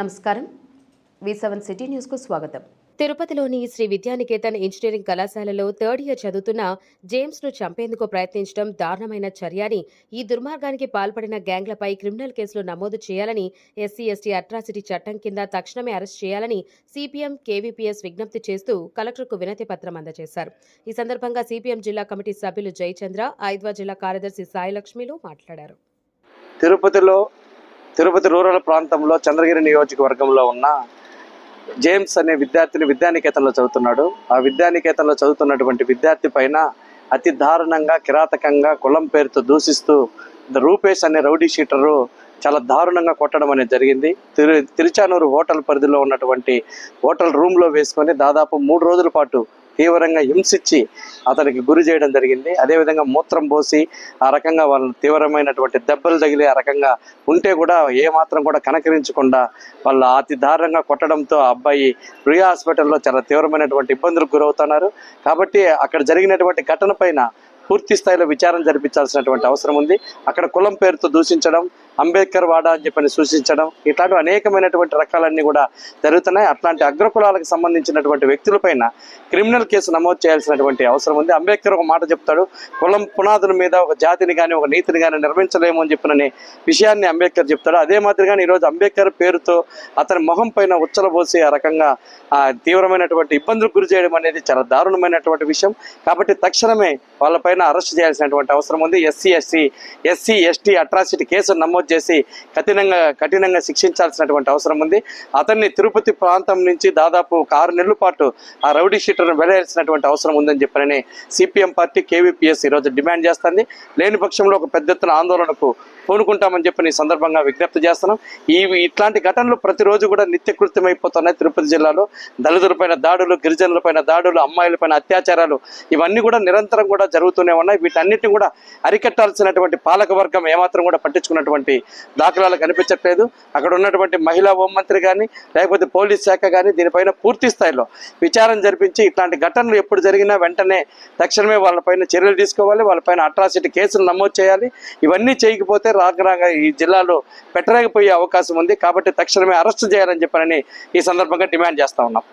నమస్కారం. వి seven city న్యూస్కు స్వాగతం. తిరుపతిలోని శ్రీ విద్యానికేతన్ ఇంజనీరింగ్ కళాశాలలో థర్డ్ ఇయర్ చదువుతున్న జేమ్స్ను చంపేందుకు ప్రయత్నించడం దారుణమైన చర్య అని ఈ దుర్మార్గానికి పాల్పడిన గ్యాంగ్లపై క్రిమినల్ కేసులు నమోదు చేయాలని ఎస్సీ ఎస్టీ అట్రాసిటీ చట్టం కింద తక్షణమే అరెస్ట్ చేయాలని సిపిఎం కేవీపీఎస్ విజ్ఞప్తి చేస్తూ కలెక్టర్కు వినతి పత్రం అందజేశారు. ఈ సందర్భంగా సిపిఎం జిల్లా కమిటీ సభ్యులు జయచంద్ర ఐద్వా జిల్లా కార్యదర్శి సాయిలక్ష్మిలు మాట్లాడారు. తిరుపతిలో తిరుపతి రూరల్ ప్రాంతంలో చంద్రగిరి నియోజకవర్గంలో ఉన్న జేమ్స్ అనే విద్యార్థిని విద్యానికేతన్లో చదువుతున్నాడు. ఆ విద్యానికేతన్లో చదువుతున్నటువంటి విద్యార్థి పైన అతి దారుణంగా కిరాతకంగా కులం పేరుతో దూషిస్తూ రూపేష్ అనే రౌడీ షీటరు చాలా దారుణంగా కొట్టడం అనేది జరిగింది. తిరు తిరుచానూరు హోటల్ పరిధిలో ఉన్నటువంటి హోటల్ రూమ్లో వేసుకొని దాదాపు మూడు రోజుల పాటు తీవ్రంగా హింసించి అతనికి గురి చేయడం జరిగింది. అదేవిధంగా మూత్రం పోసి ఆ రకంగా వాళ్ళని తీవ్రమైనటువంటి దెబ్బలు తగిలి ఆ రకంగా ఉంటే కూడా ఏమాత్రం కూడా కనకరించకుండా వాళ్ళు అతి దారుణంగా కొట్టడంతో ఆ అబ్బాయి ప్రియా హాస్పిటల్లో చాలా తీవ్రమైనటువంటి ఇబ్బందులకు గురవుతున్నారు. కాబట్టి అక్కడ జరిగినటువంటి ఘటన పూర్తి స్థాయిలో విచారణ జరిపించాల్సినటువంటి అవసరం ఉంది. అక్కడ కులం పేరుతో దూషించడం అంబేద్కర్ వాడ అని చెప్పని సూచించడం ఇట్లాంటి అనేకమైనటువంటి రకాలన్నీ కూడా జరుగుతున్నాయి. అట్లాంటి అగ్రకులాలకు సంబంధించినటువంటి వ్యక్తులపైన క్రిమినల్ కేసు నమోదు చేయాల్సినటువంటి అవసరం ఉంది. అంబేద్కర్ ఒక మాట చెప్తాడు కులం పునాదుల మీద ఒక జాతిని కానీ ఒక నీతిని కానీ నిర్మించలేము అని చెప్పిన విషయాన్ని అంబేద్కర్ చెప్తాడు. అదే మాదిరిగానే ఈరోజు అంబేద్కర్ పేరుతో అతని మొహం పైన ఉచ్చలబోసి ఆ రకంగా ఆ తీవ్రమైనటువంటి ఇబ్బందులకు గురి చేయడం అనేది చాలా దారుణమైనటువంటి విషయం. కాబట్టి తక్షణమే వాళ్ళపైన అరెస్ట్ చేయాల్సినటువంటి అవసరం ఉంది. SC SC SC ST atrocity case నమోదు చేసి కఠినంగా కఠినంగా శిక్షించాల్సినటువంటి అవసరం ఉంది. అతన్ని తిరుపతి ప్రాంతం నుంచి దాదాపు ఒక ఆరు నెలల పాటు ఆ రౌడీ షీటర్ను వెళ్ళాల్సినటువంటి అవసరం ఉందని చెప్పని సిపిఎం పార్టీ కేవీపీఎస్ ఈరోజు డిమాండ్ చేస్తుంది. లేని పక్షంలో ఒక పెద్ద ఎత్తున ఆందోళనకు పూనుకుంటామని చెప్పి ఈ సందర్భంగా విజ్ఞప్తి చేస్తున్నాం. ఈ ఇట్లాంటి ఘటనలు ప్రతిరోజు కూడా నిత్యకృత్యమైపోతున్నాయి తిరుపతి జిల్లాలో. దళితులపైన దాడులు గిరిజనులపైన దాడులు అమ్మాయిలపైన అత్యాచారాలు ఇవన్నీ కూడా నిరంతరం కూడా జరుగుతూనే ఉన్నాయి. వీటన్నిటిని కూడా అరికట్టాల్సినటువంటి పాలక వర్గం ఏమాత్రం కూడా పట్టించుకున్నటువంటి దాఖలాలు కనిపించట్లేదు. అక్కడ ఉన్నటువంటి మహిళా హోంమంత్రి కానీ లేకపోతే పోలీస్ శాఖ కానీ దీనిపైన పూర్తి స్థాయిలో విచారణ జరిపించి ఇట్లాంటి ఘటనలు ఎప్పుడు జరిగినా వెంటనే తక్షణమే వాళ్ళపైన చర్యలు తీసుకోవాలి. వాళ్ళపైన అట్రాసిటీ కేసులు నమోదు చేయాలి. ఇవన్నీ చేయకపోతే రాగరాగా ఈ జిల్లాలో పెట్టలేకపోయే అవకాశం ఉంది. కాబట్టి తక్షణమే అరెస్ట్ చేయాలని చెప్పారని ఈ సందర్భంగా డిమాండ్ చేస్తా ఉన్నాం.